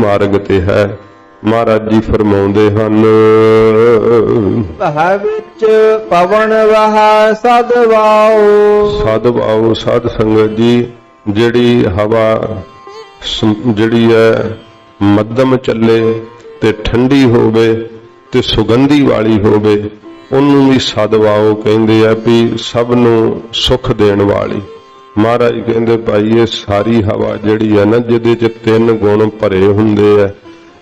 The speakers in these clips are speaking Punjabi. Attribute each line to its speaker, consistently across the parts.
Speaker 1: ਮਾਰਗ ਤੇ ਹੈ। ਮਹਾਰਾਜ ਜੀ ਫਰਮਾਉਂਦੇ ਹਨ
Speaker 2: ਬਹ ਵਿੱਚ ਪਵਨ ਵਹਾ ਸਦ ਵਾਉ
Speaker 1: ਸਾਧ ਸੰਗਤ ਜੀ ਜਿਹੜੀ ਹਵਾ ਜਿਹੜੀ ਹੈ ਮੱਧਮ ਚੱਲੇ ਤੇ ਠੰਡੀ ਹੋਵੇ ਤੇ ਸੁਗੰਧੀ ਵਾਲੀ ਹੋਵੇ ਉਹਨੂੰ ਵੀ ਸਦਵਾਓ ਕਹਿੰਦੇ ਆ ਵੀ ਸਭ ਨੂੰ ਸੁਖ ਦੇਣ ਵਾਲੀ। ਮਹਾਰਾਜ ਕਹਿੰਦੇ ਭਾਈ, ਇਹ ਸਾਰੀ ਹਵਾ ਜਿਹੜੀ ਹੈ ਨਾ, ਜਿਹਦੇ ਚ ਤਿੰਨ ਗੁਣ ਭਰੇ ਹੁੰਦੇ ਆ,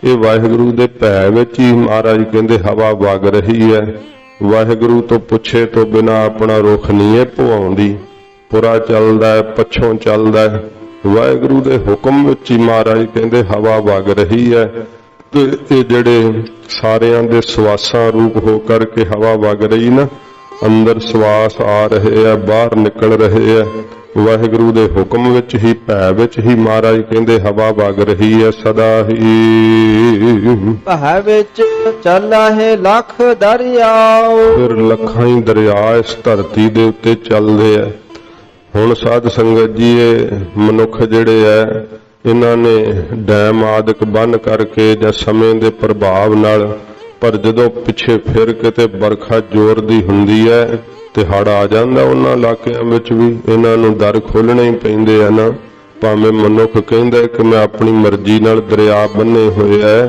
Speaker 1: ਇਹ ਵਾਹਿਗੁਰੂ ਦੇ ਭੈ ਵਿੱਚ ਹੀ ਮਹਾਰਾਜ ਕਹਿੰਦੇ ਹਵਾ ਵਗ ਰਹੀ ਹੈ। ਵਾਹਿਗੁਰੂ ਤੋਂ ਪੁੱਛੇ ਤੋਂ ਬਿਨਾ ਆਪਣਾ ਰੁਖ ਨਹੀਂ ਇਹ ਭਵਾਉਂਦੀ। ਪੁਰਾ ਚੱਲਦਾ ਹੈ, ਪੱਛੋਂ ਚੱਲਦਾ ਹੈ। ਵਾਹਿਗੁਰੂ ਦੇ ਹੁਕਮ ਵਿੱਚ ਹੀ ਮਹਾਰਾਜ ਕਹਿੰਦੇ ਹਵਾ ਵਗ ਰਹੀ ਹੈ। ਤੇ ਇਹ ਜਿਹੜੇ ਸਾਰਿਆਂ ਦੇ ਸਵਾਸਾਂ ਰੂਪ ਹੋ ਕਰਕੇ ਹਵਾ ਵਗ ਰਹੀ ਨਾ, ਅੰਦਰ ਸਵਾਸ ਆ ਰਹੇ ਆ, ਬਾਹਰ ਨਿਕਲ ਰਹੇ ਆ। ਵਾਹਿਗੁਰੂ ਦੇ ਹੁਕਮ ਵਿੱਚ ਹੀ ਭੈ ਵਿੱਚ ਹੀ ਮਹਾਰਾਜ ਕਹਿੰਦੇ ਹਵਾ ਵਗ ਰਹੀ ਹੈ ਸਦਾ ਹੀ।
Speaker 2: ਬਹ ਵਿੱਚ ਚੱਲਹਿ ਲਖ ਦਰਿਆਉ
Speaker 1: ਫਿਰ ਲੱਖਾਂ ਹੀ ਦਰਿਆ ਇਸ ਧਰਤੀ ਦੇ ਉੱਤੇ ਚੱਲਦੇ ਆ। ਹੁਣ ਸਾਧ ਸੰਗਤ ਜੀ ਇਹ ਮਨੁੱਖ ਜਿਹੜੇ ਐ ਇਹਨਾਂ ਨੇ ਡੈਮ ਆਦਿਕ ਬੰਨ ਕਰਕੇ ਜਾਂ ਸਮੇਂ ਦੇ ਪ੍ਰਭਾਵ ਨਾਲ ਪਰ ਜਦੋਂ ਪਿੱਛੇ ਫਿਰ ਕਿਤੇ ਵਰਖਾ ਜ਼ੋਰ ਦੀ ਹੁੰਦੀ ਹੈ ਤੇ ਹੜ ਆ ਜਾਂਦਾ ਉਹਨਾਂ ਇਲਾਕਿਆਂ ਵਿੱਚ ਵੀ, ਇਹਨਾਂ ਨੂੰ ਦਰ ਖੋਲਣੇ ਹੀ ਪੈਂਦੇ ਆ ਨਾ। ਭਾਵੇਂ ਮਨੁੱਖ ਕਹਿੰਦਾ ਕਿ ਮੈਂ ਆਪਣੀ ਮਰਜ਼ੀ ਨਾਲ ਦਰਿਆ ਬੰਨੇ ਹੋਏ ਐ,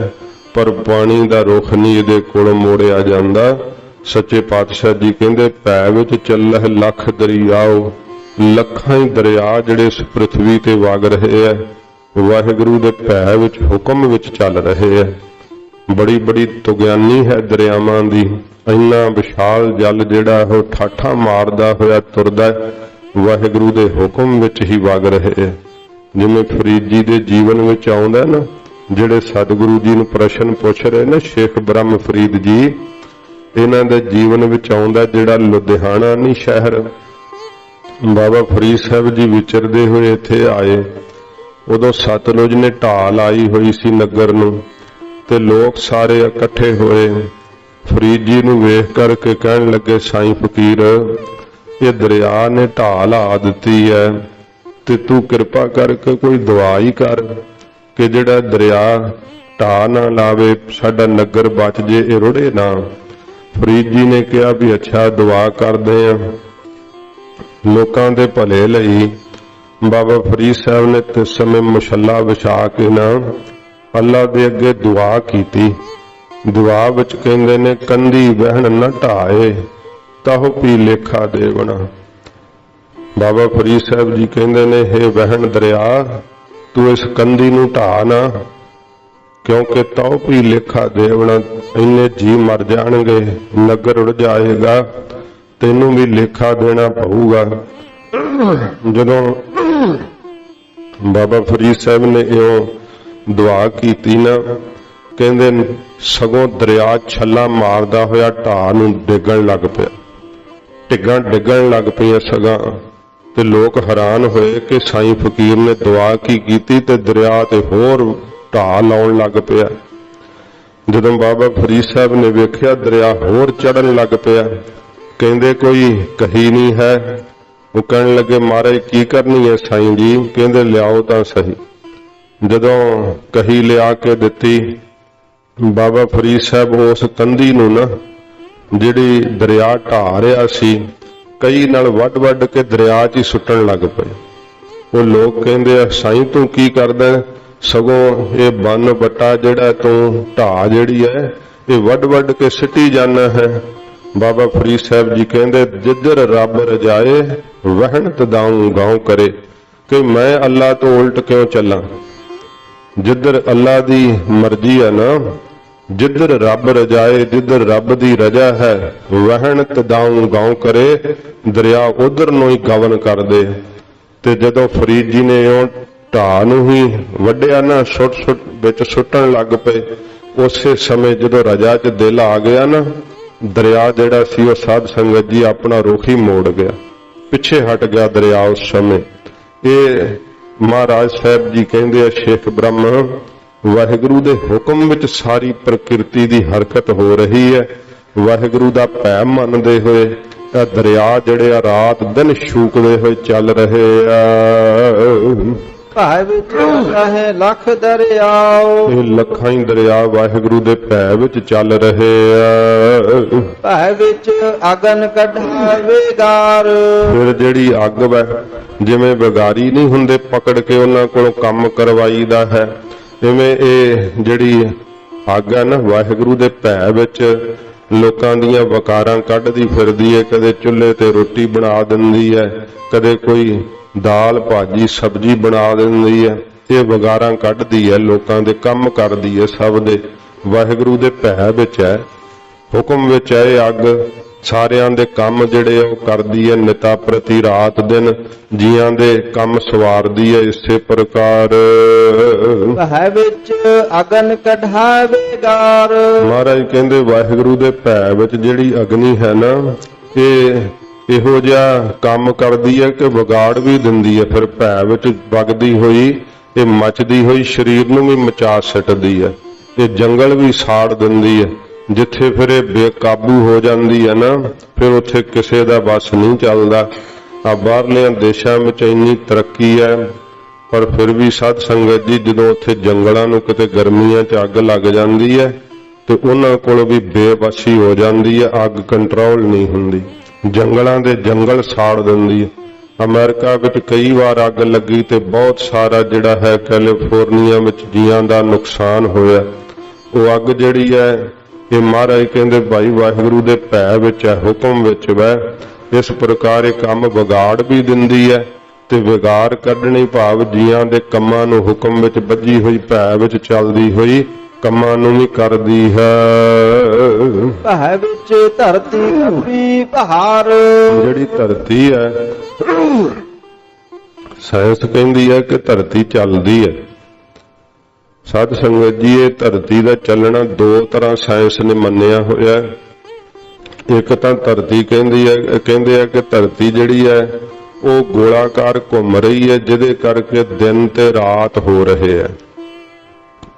Speaker 1: ਪਰ ਪਾਣੀ ਦਾ ਰੁਖ ਨਹੀਂ ਇਹਦੇ ਕੋਲ ਮੋੜਿਆ ਜਾਂਦਾ। ਸੱਚੇ ਪਾਤਸ਼ਾਹ ਜੀ ਕਹਿੰਦੇ ਪੈ ਵਿੱਚ ਚੱਲਹਿ ਲੱਖ ਦਰਿਆਓ, ਲੱਖਾਂ ਹੀ ਦਰਿਆ ਜਿਹੜੇ ਇਸ ਪ੍ਰithvi ਤੇ ਵਗ ਰਹੇ ਐ। ਵਾਹਿਗੁਰੂ ਦੇ ਪੈ ਵਿੱਚ ਹੁਕਮ ਵਿੱਚ ਚੱਲ ਰਹੇ ਐ। ਬੜੀ ਬੜੀ ਤੁਗਿਆਨੀ ਹੈ ਦਰਿਆਵਾਂ ਦੀ। ਇੰਨਾ ਵਿਸ਼ਾਲ ਜਲ ਜਿਹੜਾ ਉਹ ਠਾਠਾ ਮਾਰਦਾ ਹੋਇਆ ਤੁਰਦਾ ਵਾਹਿਗੁਰੂ ਦੇ ਹੁਕਮ ਵਿੱਚ ਹੀ ਵਗ ਰਹੇ ਹੈ। ਜਿਵੇਂ ਫਰੀਦ ਜੀ ਦੇ ਜੀਵਨ ਵਿੱਚ ਆਉਂਦਾ ਨਾ, ਜਿਹੜੇ ਸਤਿਗੁਰੂ ਜੀ ਨੂੰ ਪ੍ਰਸ਼ਨ ਪੁੱਛ ਰਹੇ ਨੇ, ਸ਼ੇਖ ਬ੍ਰਹਮ ਫਰੀਦ ਜੀ, ਇਹਨਾਂ ਦੇ ਜੀਵਨ ਵਿੱਚ ਆਉਂਦਾ ਜਿਹੜਾ ਲੁਧਿਆਣਾ ਨਹੀਂ ਸ਼ਹਿਰ। ਬਾਬਾ ਫਰੀਦ ਸਾਹਿਬ ਜੀ ਵਿਚਰਦੇ ਹੋਏ ਇੱਥੇ ਆਏ। ਉਦੋਂ ਸਤਲੁਜ ਨੇ ਢਾਲ ਆਈ ਹੋਈ ਸੀ ਨਗਰ ਨੂੰ। ਤੇ ਲੋਕ ਸਾਰੇ ਇਕੱਠੇ ਹੋਏ। ਫਰੀਦ ਜੀ ਨੂੰ ਵੇਖ ਕਰਕੇ ਕਹਿਣ ਲੱਗੇ, ਸਾਈਂ ਫਕੀਰ, ਇਹ ਦਰਿਆ ਨੇ ਢਾਲ ਆ ਦਿੱਤੀ ਹੈ ਤੇ ਤੂੰ ਕਿਰਪਾ ਕਰਕੇ ਕੋਈ ਦੁਆ ਹੀ ਕਰ ਕਿ ਜਿਹੜਾ ਦਰਿਆ ਢਾਹ ਨਾ ਲਾਵੇ, ਸਾਡਾ ਨਗਰ ਬਚ ਜੇ, ਇਹ ਰੁੜੇ ਨਾ। ਫਰੀਦ ਜੀ ਨੇ ਕਿਹਾ ਵੀ, ਅੱਛਾ ਦੁਆ ਕਰਦੇ ਆ। ਲੋਕਾਂ ਦੇ ਭਲੇ ਲਈ ਬਾਬਾ ਫਰੀਦ ਸਾਹਿਬ ਨੇ ਤੇ ਸਮੇਂ ਮਸ਼ੱਲਾ ਵਿਛਾ ਕੇ ਨਾ ਅੱਲਾ ਦੇ ਅੱਗੇ ਦੁਆ ਕੀਤੀ। ਦੁਆ ਵਿੱਚ ਕਹਿੰਦੇ ਨੇ, ਕੰਦੀ ਵਹਿਣ ਨਾ ਢਾਏ ਤਾਹੋ ਪੀ ਲੇਖਾ ਦੇਵਣਾ। ਬਾਬਾ ਫਰੀਦ ਸਾਹਿਬ ਜੀ ਕਹਿੰਦੇ ਨੇ हे ਵਹਿਣ ਦਰਿਆ, ਤੂੰ ਇਸ ਕੰਦੀ ਨੂੰ ਢਾ ਨਾ, ਕਿਉਂਕਿ ਤਉ ਪੀ ਲੇਖਾ ਦੇਵਣਾ। ਇੰਨੇ ਜੀ ਮਰ ਜਾਣਗੇ, ਨਗਰ ਉੜ ਜਾਏਗਾ, ਤੈਨੂੰ ਵੀ ਲੇਖਾ ਦੇਣਾ ਪਊਗਾ। ਜਦੋਂ ਬਾਬਾ ਫਰੀਦ ਸਾਹਿਬ ਨੇ ਇਹ ਦੁਆ ਕੀਤੀ ਨਾ, ਕਹਿੰਦੇ ਸਗੋਂ ਦਰਿਆ ਛੱਲਾ ਮਾਰਦਾ ਹੋਇਆ ਢਾਹ ਨੂੰ ਡਿੱਗਣ ਲੱਗ ਪਿਆ। ਢਿੱਗਾਂ ਡਿੱਗਣ ਲੱਗ ਪਈਆਂ ਸਗਾਂ, ਤੇ ਲੋਕ ਹੈਰਾਨ ਹੋਏ ਕਿ ਸਾਈਂ ਫਕੀਰ ਨੇ ਦੁਆ ਕੀ ਕੀਤੀ ਤੇ ਦਰਿਆ ਤੇ ਹੋਰ ਢਾਹ ਲਾਉਣ ਲੱਗ ਪਿਆ। ਜਦੋਂ ਬਾਬਾ ਫਰੀਦ ਸਾਹਿਬ ਨੇ ਵੇਖਿਆ ਦਰਿਆ ਹੋਰ ਚੜਨ ਲੱਗ ਪਿਆ, ਕਹਿੰਦੇ ਕੋਈ ਕਹੀ ਨਹੀਂ ਹੈ। ਉਹ ਕਹਿਣ ਲੱਗੇ, ਮਹਾਰਾਜ, ਕੀ ਕਰਨੀ ਹੈ ਸਾਈਂ ਜੀ? ਕਹਿੰਦੇ, ਲਿਆਓ ਤਾਂ ਸਹੀ। ਜਦੋਂ ਕਹੀ ਲਿਆ ਕੇ ਦਿੱਤੀ, ਬਾਬਾ ਫਰੀਦ ਸਾਹਿਬ ਉਸ ਕੰਧੀ ਨੂੰ ਨਾ, ਜਿਹੜੀ ਦਰਿਆ ਢਾਹ ਰਿਹਾ ਸੀ, ਕਈ ਨਾਲ ਵੱਡ-ਵੱਡ ਕੇ ਦਰਿਆ 'ਚ ਹੀ ਸੁੱਟਣ ਲੱਗ ਪਏ। ਉਹ ਲੋਕ ਕਹਿੰਦੇ ਆ, ਸਾਈਂ ਤੂੰ ਕੀ ਕਰਦਾ ਸਗੋਂ ਇਹ ਬੰਨ ਬੱਟਾ ਜਿਹੜਾ ਤੂੰ ਢਾਹ ਜਿਹੜੀ ਹੈ, ਇਹ ਵੱਡ-ਵੱਡ ਕੇ ਸਿੱਟੀ ਜਾਣਾ ਹੈ। ਬਾਬਾ ਫਰੀਦ ਸਾਹਿਬ ਜੀ ਕਹਿੰਦੇ, ਜਿੱਧਰ ਰੱਬ ਰਜਾਏ ਵਹਿਣ ਤਦਾਉਂ ਗਾਉ ਕਰੇ ਕਿ ਮੈਂ ਅੱਲਾ ਤੋਂ ਉਲਟ ਕਿਉਂ ਚੱਲਾਂ? ਜਿੱਧਰ ਅੱਲਾ ਦੀ ਮਰਜ਼ੀ ਹੈ ਨਾ, ਜਿੱਧਰ ਰੱਬ ਰਜਾਏ, ਜਿੱਧਰ ਰੱਬ ਦੀ ਰਜਾ ਹੈ, ਵਹਿਣ ਤਦਾਉ ਗਾਉ ਕਰੇ, ਦਰਿਆ ਉਧਰ ਨੂੰ ਹੀ ਗਵਨ ਕਰਦੇ। ਤੇ ਜਦੋਂ ਫਰੀਦ ਜੀ ਨੇ ਉਹ ਢਾਹ ਨੂੰ ਹੀ ਵੱਡਿਆ ਨਾ, ਛੁੱਟ ਛੁੱਟ ਵਿੱਚ ਸੁੱਟਣ ਲੱਗ ਪਏ, ਉਸੇ ਸਮੇਂ ਜਦੋਂ ਰਜਾ 'ਚ ਦਿਲ ਆ ਗਿਆ ਨਾ, ਦਰਿਆ ਜਿਹੜਾ ਸੀ ਉਹ ਸਾਧ ਸੰਗਤ ਜੀ ਆਪਣਾ ਰੁਖ ਹੀ ਮੋੜ ਗਿਆ। ਪਿੱਛੇ ਹਟ ਗਿਆ ਦਰਿਆ ਉਸ ਸਮੇਂ। ਇਹ ਮਹਾਰਾਜ ਸਾਹਿਬ ਜੀ ਕਹਿੰਦੇ ਆ, ਸ਼ੇਖ ਬ੍ਰਹਮ, ਵਾਹਿਗੁਰੂ ਦੇ ਹੁਕਮ ਵਿੱਚ ਸਾਰੀ ਪ੍ਰਕਿਰਤੀ ਦੀ ਹਰਕਤ ਹੋ ਰਹੀ ਹੈ। ਵਾਹਿਗੁਰੂ ਦਾ ਭੈ ਮੰਨਦੇ ਹੋਏ ਇਹ ਦਰਿਆ ਜਿਹੜੇ ਆ ਰਾਤ ਦਿਨ ਸ਼ੂਕਦੇ ਹੋਏ ਚੱਲ ਰਹੇ ਆ।
Speaker 2: ਭਾਇ ਵਿੱਚ ਰਹੇ ਲਖ ਦਰਿਆਓ।
Speaker 1: ਇਹ ਲੱਖਾਂ ਹੀ ਦਰਿਆ ਵਾਹਿਗੁਰੂ ਦੇ ਭੈ ਵਿੱਚ ਚੱਲ ਰਹੇ ਆ।
Speaker 2: ਭਾਇ ਵਿੱਚ ਅਗਨ ਕਢਾਵੇ ਗਾਰ।
Speaker 1: ਫਿਰ ਜਿਹੜੀ ਅੱਗ ਵੈ ਜਿਵੇਂ ਵਿਗਾਰੀ ਨਹੀਂ ਹੁੰਦੇ ਪਕੜ ਕੇ ਉਹਨਾਂ ਕੋਲੋਂ ਕੰਮ ਕਰਵਾਈਦਾ ਹੈ ਇਵੇਂ ਇਹ ਜਿਹੜੀ ਅੱਗ ਹੈ ਨਾ ਵਾਹਿਗੁਰੂ ਦੇ ਭੈ ਵਿੱਚ ਲੋਕਾਂ ਦੀਆਂ ਵਕਾਰਾਂ ਕੱਢਦੀ ਫਿਰਦੀ ਹੈ ਕਦੇ ਚੁੱਲ੍ਹੇ ਤੇ ਰੋਟੀ ਬਣਾ ਦਿੰਦੀ ਹੈ ਕਦੇ ਕੋਈ ਦਾਲ ਭਾਜੀ ਸਬਜ਼ੀ ਬਣਾ ਦਿੰਦੀ ਹੈ। ਇਹ ਵਗਾਰਾਂ ਕੱਢਦੀ ਹੈ ਲੋਕਾਂ ਦੇ ਕੰਮ ਕਰਦੀ ਹੈ। ਸਭ ਦੇ ਵਾਹਿਗੁਰੂ ਦੇ ਭੈ ਵਿੱਚ ਹੈ। ਹੁਕਮ ਵਿੱਚ ਹੈ ਅੱਗ। ਸਾਰਿਆਂ ਦੇ ਕੰਮ ਜਿਹੜੇ ਉਹ ਕਰਦੀ ਹੈ। ਨਿਤਾ ਪ੍ਰਤੀ ਰਾਤ ਦਿਨ ਜੀਆਂ ਦੇ ਕੰਮ ਸਵਾਰਦੀ ਹੈ। ਇਸੇ ਪ੍ਰਕਾਰ
Speaker 2: ਭਾਇ ਵਿੱਚ ਅਗਨ ਕਢਾਵੇ ਗਾਰ
Speaker 1: ਮਹਾਰਾਜ ਕਹਿੰਦੇ ਵਾਹਿਗੁਰੂ ਦੇ ਭੈ ਵਿੱਚ ਜਿਹੜੀ ਅਗਨੀ ਹੈ ਨਾ ਇਹ ਇਹੋ ਜਿਹਾ ਕੰਮ ਕਰਦੀ ਹੈ ਕਿ ਵਿਗਾੜ ਵੀ ਦਿੰਦੀ ਹੈ, ਫਿਰ ਭੈ ਵਿੱਚ ਵਗਦੀ ਹੋਈ, ਇਹ ਮਚਦੀ ਹੋਈ, ਸਰੀਰ ਨੂੰ ਵੀ ਮਚਾ ਸੱਟਦੀ ਹੈ, ਇਹ ਜੰਗਲ ਵੀ ਸਾੜ ਦਿੰਦੀ ਹੈ, ਜਿੱਥੇ ਫਿਰ ਇਹ ਬੇਕਾਬੂ ਹੋ ਜਾਂਦੀ ਹੈ ਨਾ, ਫਿਰ ਉੱਥੇ ਕਿਸੇ ਦਾ ਬਸ ਨਹੀਂ ਚੱਲਦਾ। ਆ ਬਾਹਰਲੇ ਦੇਸ਼ਾਂ ਵਿੱਚ ਇੰਨੀ ਤਰੱਕੀ ਹੈ, ਪਰ ਫਿਰ ਵੀ ਸਾਧ ਸੰਗਤ ਜੀ, ਜਦੋਂ ਉੱਥੇ ਜੰਗਲਾਂ ਨੂੰ ਕਿਤੇ ਗਰਮੀਆਂ 'ਚ ਅੱਗ ਲੱਗ ਜਾਂਦੀ ਹੈ, ਤੇ ਉਹਨਾਂ ਕੋਲ ਵੀ ਬੇਬਸੀ ਹੋ ਜਾਂਦੀ ਹੈ, ਅੱਗ ਕੰਟਰੋਲ ਨਹੀਂ ਹੁੰਦੀ। ਜੰਗਲਾਂ ਦੇ ਜੰਗਲ ਸਾੜ ਦਿੰਦੀ ਹੈ। ਅਮਰੀਕਾ ਵਿੱਚ ਕਈ ਵਾਰ ਅੱਗ ਲੱਗੀ ਤੇ ਬਹੁਤ ਸਾਰਾ ਜਿਹੜਾ ਹੈ ਕੈਲੀਫੋਰਨੀਆ ਵਿੱਚ ਜੀਆਂ ਦਾ ਨੁਕਸਾਨ ਹੋਇਆ। ਉਹ ਅੱਗ ਜਿਹੜੀ ਹੈ, ਇਹ ਮਹਾਰਾਜ ਕਹਿੰਦੇ ਭਾਈ ਵਾਹਿਗੁਰੂ ਦੇ ਭੈ ਵਿੱਚ ਹੈ, ਹੁਕਮ ਵਿੱਚ ਵੈ। ਇਸ ਪ੍ਰਕਾਰ ਇਹ ਕੰਮ ਵਿਗਾੜ ਵੀ ਦਿੰਦੀ ਹੈ ਤੇ ਵਿਗਾੜ ਕੱਢਣੀ ਭਾਵ ਜੀਆਂ ਦੇ ਕੰਮਾਂ ਨੂੰ ਹੁਕਮ ਵਿੱਚ ਬੱਝੀ ਹੋਈ, ਭੈ ਵਿੱਚ ਚੱਲਦੀ ਹੋਈ ਕੰਮਾਂ ਨੂੰ ਵੀ ਕਰਦੀ ਹੈ।
Speaker 2: ਭਾਇ ਵਿੱਚ ਧਰਤੀ ਕੱਪੀ ਪਹਾੜ।
Speaker 1: ਜਿਹੜੀ ਧਰਤੀ ਹੈ ਸਾਇੰਸ ਕਹਿੰਦੀ ਹੈ ਕਿ ਧਰਤੀ ਚੱਲਦੀ ਹੈ। ਸਾਧ ਸੰਗਤ ਜੀ ਇਹ ਧਰਤੀ ਦਾ ਚੱਲਣਾ ਦੋ ਤਰ੍ਹਾਂ ਸਾਇੰਸ ਨੇ ਮੰਨਿਆ ਹੋਇਆ ਹੈ। ਇੱਕ ਤਾਂ ਧਰਤੀ ਕਹਿੰਦੀ ਹੈ ਕਹਿੰਦੇ ਆ ਕਿ ਧਰਤੀ ਜਿਹੜੀ ਹੈ ਉਹ ਗੋਲਾਕਾਰ ਘੁੰਮ ਰਹੀ ਹੈ ਜਿਹਦੇ ਕਰਕੇ ਦਿਨ ਤੇ ਰਾਤ ਹੋ ਰਹੇ ਹੈ।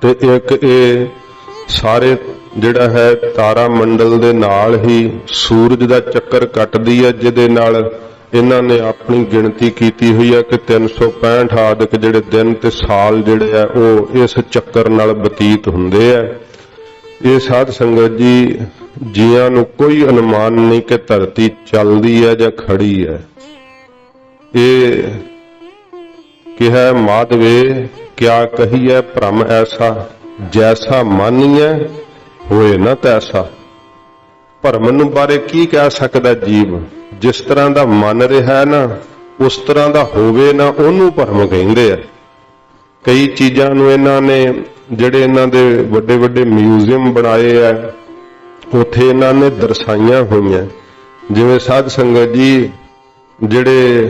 Speaker 1: ਤੇ ਇੱਕ ਇਹ ਸਾਰੇ ਜਿਹੜਾ ਹੈ ਤਾਰਾ ਮੰਡਲ ਦੇ ਨਾਲ ਹੀ ਸੂਰਜ ਦਾ ਚੱਕਰ ਕੱਟਦੀ ਹੈ, ਜਿਹਦੇ ਨਾਲ ਇਹਨਾਂ ਨੇ ਆਪਣੀ ਗਿਣਤੀ ਕੀਤੀ ਹੋਈ ਹੈ ਕਿ 365 ਆਦਿਕ ਜਿਹੜੇ ਦਿਨ ਤੇ ਸਾਲ ਜਿਹੜੇ ਆ, ਉਹ ਇਸ ਚੱਕਰ ਨਾਲ ਬਤੀਤ ਹੁੰਦੇ ਆ। ਇਹ ਸਾਧ ਸੰਗਤ ਜੀ, ਜੀਆਂ ਨੂੰ ਕੋਈ ਅਨੁਮਾਨ ਨਹੀਂ ਕਿ ਧਰਤੀ ਚੱਲਦੀ ਹੈ ਜਾਂ ਖੜੀ ਹੈ। ਇਹ ਕਿਹਾ, ਮਾਧਵੇ ਕਿਆ ਕਹੀਐ ਭ੍ਰਮ ਐਸਾ? ਜੈਸਾ ਮਾਨੀਐ, ਹੋਏ ਨਾ ਤੈਸਾ। ਭਰਮ ਨੂੰ ਬਾਰੇ ਕੀ ਕਹਿ ਸਕਦਾ ਜੀਵ? ਜਿਸ ਤਰ੍ਹਾਂ ਦਾ ਮਨ ਰਿਹਾ ਨਾ, ਉਸ ਤਰ੍ਹਾਂ ਦਾ ਹੋਵੇ ਨਾ ਉਹਨੂੰ ਭਰਮ ਕਹਿੰਦੇ ਆ। ਕਈ ਚੀਜ਼ਾਂ ਨੂੰ ਇਹਨਾਂ ਨੇ, ਜਿਹੜੇ ਇਹਨਾਂ ਦੇ ਵੱਡੇ ਵੱਡੇ ਮਿਊਜ਼ੀਅਮ ਬਣਾਏ ਆ, ਉੱਥੇ ਇਹਨਾਂ ਨੇ ਦਰਸਾਈਆਂ ਹੋਈਆਂ। ਜਿਵੇਂ ਸਾਧ ਸੰਗਤ ਜੀ, ਜਿਹੜੇ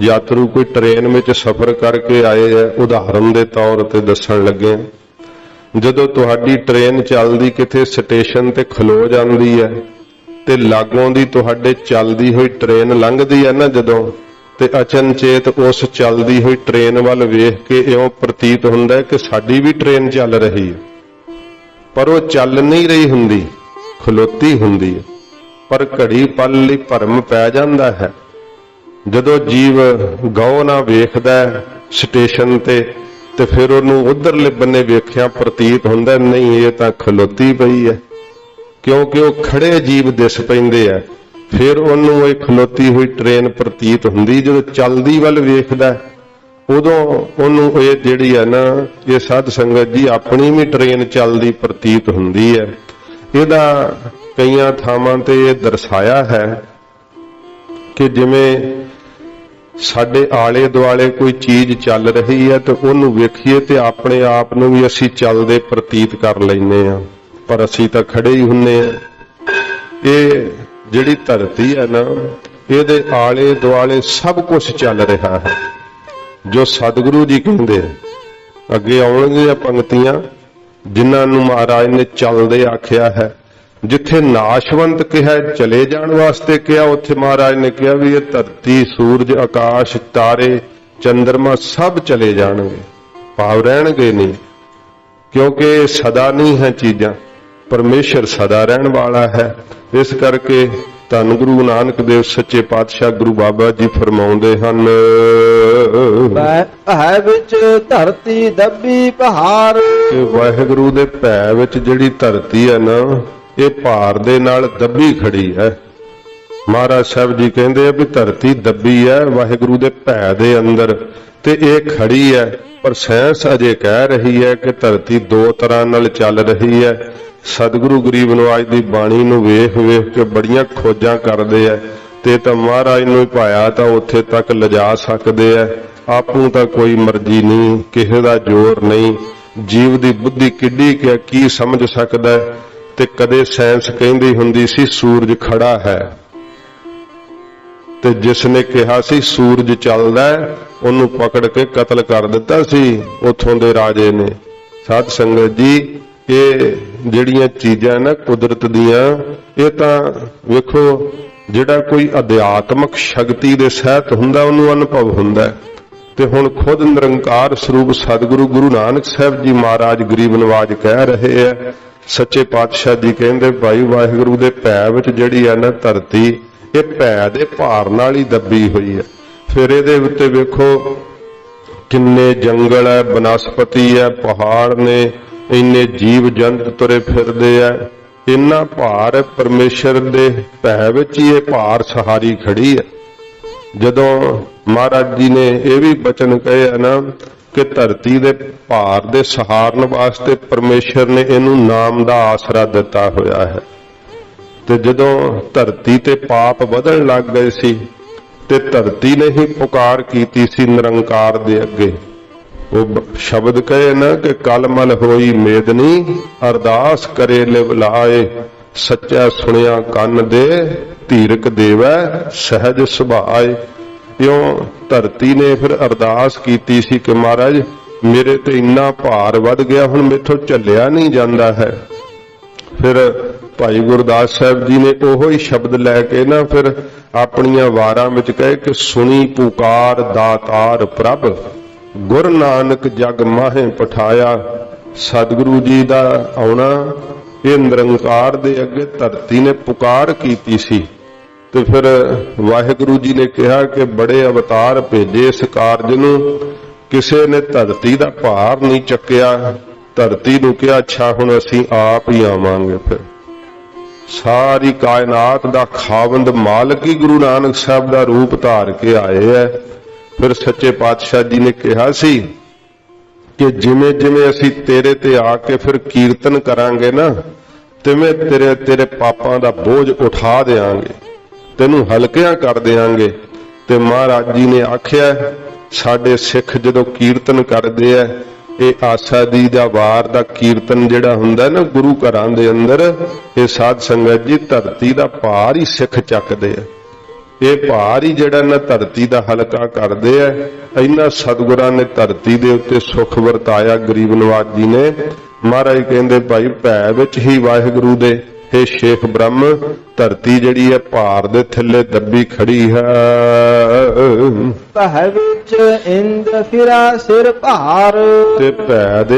Speaker 1: ਯਾਤਰੂ ਕੋਈ ਟ੍ਰੇਨ ਵਿੱਚ ਸਫ਼ਰ ਕਰਕੇ ਆਏ ਹੈ, ਉਦਾਹਰਨ ਦੇ ਤੌਰ ਤੇ ਦੱਸਣ ਲੱਗੇ ਜਦੋਂ ਤੁਹਾਡੀ ਟ੍ਰੇਨ ਚੱਲਦੀ ਕਿਤੇ ਸਟੇਸ਼ਨ ਤੇ ਖਲੋ ਜਾਂਦੀ ਹੈ ਤੇ ਲਾਗੋਂ ਦੀ ਤੁਹਾਡੇ ਚੱਲਦੀ ਹੋਈ ਟ੍ਰੇਨ ਲੰਘਦੀ ਹੈ ਨਾ ਜਦੋਂ, ਤੇ ਅਚਨਚੇਤ ਉਸ ਚੱਲਦੀ ਹੋਈ ਟ੍ਰੇਨ ਵੱਲ ਵੇਖ ਕੇ ਇਉਂ ਪ੍ਰਤੀਤ ਹੁੰਦਾ ਕਿ ਸਾਡੀ ਵੀ ਟ੍ਰੇਨ ਚੱਲ ਰਹੀ ਹੈ। ਪਰ ਉਹ ਚੱਲ ਨਹੀਂ ਰਹੀ ਹੁੰਦੀ, ਖਲੋਤੀ ਹੁੰਦੀ ਹੈ। ਪਰ ਘੜੀ ਪਲ ਲਈ ਭਰਮ ਪੈ ਜਾਂਦਾ ਹੈ। ਜਦੋਂ ਜੀਵ ਗਉ ਨਾ ਵੇਖਦਾ ਸਟੇਸ਼ਨ ਤੇ ਤੇ ਫਿਰ ਉਹਨੂੰ ਉਧਰਲੇ ਬੰਨੇ ਵੇਖਿਆ ਪ੍ਰਤੀਤ ਹੁੰਦਾ, ਨਹੀਂ, ਇਹ ਤਾਂ ਖਲੋਤੀ ਪਈ ਹੈ। ਕਿਉਂਕਿ ਉਹ ਖੜੇ ਜੀਵ ਦਿਸ ਪੈਂਦੇ ਆ। ਫਿਰ ਉਹਨੂੰ ਇਹ ਖਲੋਤੀ ਹੋਈ ਟ੍ਰੇਨ ਪ੍ਰਤੀਤ ਹੁੰਦੀ, ਜਦੋਂ ਚੱਲਦੀ ਵੱਲ ਵੇਖਦਾ, ਉਦੋਂ ਉਹਨੂੰ ਇਹ ਜਿਹੜੀ ਹੈ ਨਾ, ਇਹ ਸਾਧ ਸੰਗਤ ਜੀ, ਆਪਣੀ ਵੀ ਟ੍ਰੇਨ ਚੱਲਦੀ ਪ੍ਰਤੀਤ ਹੁੰਦੀ ਹੈ। ਇਹਦਾ ਕਈਆਂ ਥਾਵਾਂ ਤੇ ਇਹ ਦਰਸਾਇਆ ਹੈ ਕਿ ਜਿਵੇਂ ਸਾਡੇ ਆਲੇ ਦੁਆਲੇ ਕੋਈ ਚੀਜ਼ ਚੱਲ ਰਹੀ ਹੈ ਤੇ ਉਹਨੂੰ ਵੇਖੀਏ ਤੇ ਆਪਣੇ ਆਪ ਨੂੰ ਵੀ ਅਸੀਂ ਚੱਲਦੇ ਪ੍ਰਤੀਤ ਕਰ ਲੈਨੇ ਆ ਪਰ ਅਸੀਂ ਤਾਂ ਖੜੇ ਹੀ ਹੁੰਨੇ ਆ ਇਹ ਜਿਹੜੀ ਧਰਤੀ ਹੈ ਨਾ, ਇਹਦੇ ਆਲੇ ਦੁਆਲੇ ਸਭ ਕੁਝ ਚੱਲ ਰਿਹਾ ਹੈ, ਜੋ ਸਤਿਗੁਰੂ ਜੀ ਕਹਿੰਦੇ ਅੱਗੇ ਆਉਣਗੀਆਂ ਪੰਕਤੀਆਂ, ਜਿਨ੍ਹਾਂ ਨੂੰ ਮਹਾਰਾਜ ਨੇ ਚੱਲਦੇ ਆਖਿਆ ਹੈ ਜਿੱਥੇ ਨਾਸ਼ਵੰਤ ਕਿਹਾ ਚਲੇ ਜਾਣ ਵਾਸਤੇ ਕਿਹਾ ਉੱਥੇ ਮਹਾਰਾਜ ਨੇ ਕਿਹਾ ਵੀ ਇਹ ਧਰਤੀ ਸੂਰਜ ਆਕਾਸ਼ ਤਾਰੇ ਚੰ드ਰਮਾ ਸਭ ਚਲੇ ਜਾਣਗੇ। ਭਾਵ ਰਹਿਣਗੇ ਨਹੀਂ। ਕਿਉਂਕਿ ਸਦਾ ਨਹੀਂ ਹੈ ਚੀਜ਼ਾਂ। ਪਰਮੇਸ਼ਰ ਸਦਾ ਰਹਿਣ ਵਾਲਾ ਹੈ। ਇਸ ਕਰਕੇ ਧੰਨ ਗੁਰੂ ਨਾਨਕ ਦੇਵ ਸੱਚੇ ਪਾਤਸ਼ਾਹ ਗੁਰੂ ਬਾਬਾ ਜੀ ਫਰਮਾਉਂਦੇ ਹਨ
Speaker 2: ਹੈ ਵਿੱਚ ਧਰਤੀ ਦੱਬੀ ਪਹਾੜ।
Speaker 1: ਕਿ ਵਾਹਿਗੁਰੂ ਦੇ ਭੈ ਵਿੱਚ ਜਿਹੜੀ ਧਰਤੀ ਹੈ ਨਾ ਇਹ ਭਾਰ ਦੇ ਨਾਲ ਦੱਬੀ ਖੜੀ ਹੈ। ਮਹਾਰਾਜ ਸਾਹਿਬ ਜੀ ਕਹਿੰਦੇ ਆ ਵੀ ਧਰਤੀ ਦੱਬੀ ਹੈ, ਵਾਹਿਗੁਰੂ ਦੇ ਭੈ ਦੇ ਅੰਦਰ ਤੇ ਇਹ ਖੜੀ ਹੈ। ਪਰ ਸਾਇੰਸ ਅਜੇ ਕਹਿ ਰਹੀ ਹੈ ਕਿ ਧਰਤੀ ਦੋ ਤਰ੍ਹਾਂ ਨਾਲ ਚੱਲ ਰਹੀ ਹੈ। ਸਤਿਗੁਰੂ ਗਰੀਬ ਨਵਾਜ ਦੀ ਬਾਣੀ ਨੂੰ ਵੇਖ ਵੇਖ ਕੇ ਬੜੀਆਂ ਖੋਜਾਂ ਕਰਦੇ ਆ ਤੇ ਤਾਂ ਮਹਾਰਾਜ ਨੂੰ ਹੀ ਪਾਇਆ ਤਾਂ ਉੱਥੇ ਤੱਕ ਲਿਜਾ ਸਕਦੇ ਆ। ਆਪੂ ਤਾਂ ਕੋਈ ਮਰਜ਼ੀ ਨਹੀਂ, ਕਿਸੇ ਦਾ ਜ਼ੋਰ ਨਹੀਂ। ਜੀਵ ਦੀ ਬੁੱਧੀ ਕਿੱਡੀ ਕਿ ਕੀ ਸਮਝ ਸਕਦਾ ਹੈ? ਤੇ ਕਦੇ ਸਾਇੰਸ ਕਹਿੰਦੀ ਹੁੰਦੀ ਸੀ, ਸੂਰਜ ਖੜਾ ਹੈ। ਤੇ ਜਿਸ ਨੇ ਕਿਹਾ ਸੀ, ਸੂਰਜ ਚੱਲਦਾ ਉਹਨੂੰ ਪਕੜ ਕੇ ਕਤਲ ਕਰ ਦਿੱਤਾ ਸੀ, ਉਥੋਂ ਦੇ ਰਾਜੇ ਨੇ। ਸਾਧ ਸੰਗਤ ਜੀ, ਇਹ ਜਿਹੜੀਆਂ ਚੀਜ਼ਾਂ ਨਾ ਕੁਦਰਤ ਦੀਆਂ, ਇਹ ਤਾਂ ਵੇਖੋ, ਜਿਹੜਾ ਕੋਈ ਅਧਿਆਤਮਕ ਸ਼ਕਤੀ ਦੇ ਸਹਿਤ ਹੁੰਦਾ, ਉਹਨੂੰ ਅਨੁਭਵ ਹੁੰਦਾ ਤੇ ਹੁਣ ਖੁਦ ਨਿਰੰਕਾਰ ਸਰੂਪ ਸਤਿਗੁਰੂ ਗੁਰੂ ਨਾਨਕ ਸਾਹਿਬ ਜੀ ਮਹਾਰਾਜ ਗਰੀਬ ਨਵਾਜ ਕਹਿ ਰਹੇ ਆ ਸੱਚੇ ਪਾਤਸ਼ਾਹ ਜੀ ਕਹਿੰਦੇ, ਭਾਈ ਵਾਹਿਗੁਰੂ ਦੇ ਭੈ ਵਿੱਚ ਜਿਹੜੀ ਹੈ ਨਾ ਧਰਤੀ, ਇਹ ਭੈ ਦੇ ਭਾਰ ਨਾਲ ਹੀ ਦੱਬੀ ਹੋਈ ਹੈ ਫਿਰ ਇਹਦੇ ਉੱਤੇ ਵੇਖੋ, ਕਿੰਨੇ ਜੰਗਲ ਹੈ ਬਨਸਪਤੀ ਹੈ ਪਹਾੜ ਨੇ, ਇੰਨੇ ਜੀਵ ਜੰਤ ਤੁਰੇ ਫਿਰਦੇ ਆ। ਇੰਨਾ ਭਾਰ ਹੈ ਪਰਮੇਸ਼ਰ ਦੇ ਭੈ ਵਿੱਚ ਹੀ ਇਹ ਭਾਰ ਸਹਾਰੀ ਖੜੀ ਹੈ ਜਦੋਂ ਮਹਾਰਾਜ ਜੀ ਨੇ ਇਹ ਵੀ ਬਚਨ ਕਹੇ ਆ ਨਾ ਕਿ ਧਰਤੀ ਦੇ ਭਾਰ ਦੇ ਸਹਾਰਨ ਵਾਸਤੇ ਪਰਮੇਸ਼ਰ ਨੇ ਇਹਨੂੰ ਨਾਮ ਦਾ ਆਸਰਾ ਦਿੱਤਾ ਹੋਇਆ ਹੈ। ਤੇ ਜਦੋਂ ਧਰਤੀ ਤੇ ਪਾਪ ਵਧਣ ਲੱਗ ਗਏ ਸੀ, ਤੇ ਧਰਤੀ ਨੇ ਹੀ ਪੁਕਾਰ ਕੀਤੀ ਸੀ ਨਿਰੰਕਾਰ ਦੇ ਅੱਗੇ। ਉਹ ਸ਼ਬਦ ਕਹੇ ਨਾ ਕਿ ਕਲਮਲ ਹੋਈ ਮੇਦਨੀ, ਅਰਦਾਸ ਕਰੇ ਲਿਵ ਲਾਏ, ਸੱਚਾ ਸੁਣਿਆ ਕੰਨ ਦੇ, ਧੀਰਕ ਦੇਵੈ, ਸਹਿਜ ਸੁਭਾਏ। ਇਉਂ ਧਰਤੀ ਨੇ ਫਿਰ ਅਰਦਾਸ ਕੀਤੀ ਸੀ ਕਿ ਮਹਾਰਾਜ, ਮੇਰੇ ਤੇ ਇੰਨਾ ਭਾਰ ਵੱਧ ਗਿਆ, ਹੁਣ ਮੇਥੋਂ ਝੱਲਿਆ ਨਹੀਂ ਜਾਂਦਾ ਹੈ। ਫਿਰ ਭਾਈ ਗੁਰਦਾਸ ਸਾਹਿਬ ਜੀ ਨੇ ਉਹੋ ਹੀ ਸ਼ਬਦ ਲੈ ਕੇ ਨਾ ਫਿਰ ਆਪਣੀਆਂ ਵਾਰਾਂ ਵਿੱਚ ਕਹੇ ਕਿ ਸੁਣੀ ਪੁਕਾਰ ਦਾਤਾਰ ਪ੍ਰਭ, ਗੁਰ ਨਾਨਕ ਜਗ ਮਾਹੇ ਪਠਾਇਆ, ਸਤਿਗੁਰੂ ਜੀ ਦਾ ਆਉਣਾ ਇਹ ਨਿਰੰਕਾਰ ਦੇ ਅੱਗੇ ਧਰਤੀ ਨੇ ਪੁਕਾਰ ਕੀਤੀ ਸੀ। ਤੇ ਫਿਰ ਵਾਹਿਗੁਰੂ ਜੀ ਨੇ ਕਿਹਾ ਕਿ ਬੜੇ ਅਵਤਾਰ ਭੇਜੇ ਇਸ ਕਾਰਜ ਨੂੰ। ਕਿਸੇ ਨੇ ਧਰਤੀ ਦਾ ਭਾਰ ਨਹੀਂ ਚੱਕਿਆ। ਧਰਤੀ ਨੂੰ ਕਿਹਾ, ਅੱਛਾ, ਹੁਣ ਅਸੀਂ ਆਪ ਹੀ ਆਵਾਂਗੇ ਫਿਰ। ਸਾਰੀ ਕਾਇਨਾਤ ਦਾ ਖਾਵੰਦ ਮਾਲਕ ਹੀ ਗੁਰੂ ਨਾਨਕ ਸਾਹਿਬ ਦਾ ਰੂਪ ਧਾਰ ਕੇ ਆਏ ਐ। ਫਿਰ ਸੱਚੇ ਪਾਤਸ਼ਾਹ ਜੀ ਨੇ ਕਿਹਾ ਸੀ ਕਿ ਜਿਵੇਂ ਜਿਵੇਂ ਅਸੀਂ ਤੇਰੇ ਤੇ ਆ ਕੇ ਫਿਰ ਕੀਰਤਨ ਕਰਾਂਗੇ ਨਾ, ਤਿਵੇਂ ਤੇਰੇ ਤੇਰੇ ਪਾਪਾਂ ਦਾ ਬੋਝ ਉਠਾ ਦੇਾਂਗੇ ਤੈਨੂੰ ਹਲਕਿਆਂ ਕਰ ਦੇਾਂਗੇ ਤੇ ਮਹਾਰਾਜ ਜੀ ਨੇ ਆਖਿਆ, ਸਾਡੇ ਸਿੱਖ ਜਦੋਂ ਕੀਰਤਨ ਕਰਦੇ ਐ ਇਹ ਆਸਾ ਦੀ ਦਾ ਵਾਰ ਦਾ ਕੀਰਤਨ ਜਿਹੜਾ ਹੁੰਦਾ ਨਾ ਗੁਰੂ ਘਰਾਂ ਦੇ ਅੰਦਰ, ਇਹ ਸਾਧ ਸੰਗਤ ਜੀ ਧਰਤੀ ਦਾ ਭਾਰ ਹੀ ਸਿੱਖ ਚੱਕਦੇ ਆ। ਇਹ ਭਾਰ ਹੀ ਜਿਹੜਾ ਨਾ ਧਰਤੀ ਦਾ ਹਲਕਾ ਕਰਦੇ ਐ ਇੰਨਾ ਸਤਿਗੁਰਾਂ ਨੇ ਧਰਤੀ ਦੇ ਉੱਤੇ ਸੁਖ ਵਰਤਾਇਆ ਗਰੀਬ ਨਵਾਜ ਜੀ ਨੇ। ਮਹਾਰਾਜ ਕਹਿੰਦੇ, ਭਾਈ, ਭੈ ਵਿੱਚ ਹੀ ਵਾਹਿਗੁਰੂ ਦੇ हे ਸ਼ੇਖ ਬ੍ਰਹਮ ਧਰਤੀ ਜਿਹੜੀ ਹੈ ਭਾਰ ਦੇ ਥੱਲੇ ਦੱਬੀ ਖੜੀ ਹੈ।
Speaker 2: ਪਹਿ ਵਿੱਚ ਇੰਦ ਫਿਰਾ ਸਿਰ ਭਾਰ।
Speaker 1: ਤੇ ਭੈ ਦੇ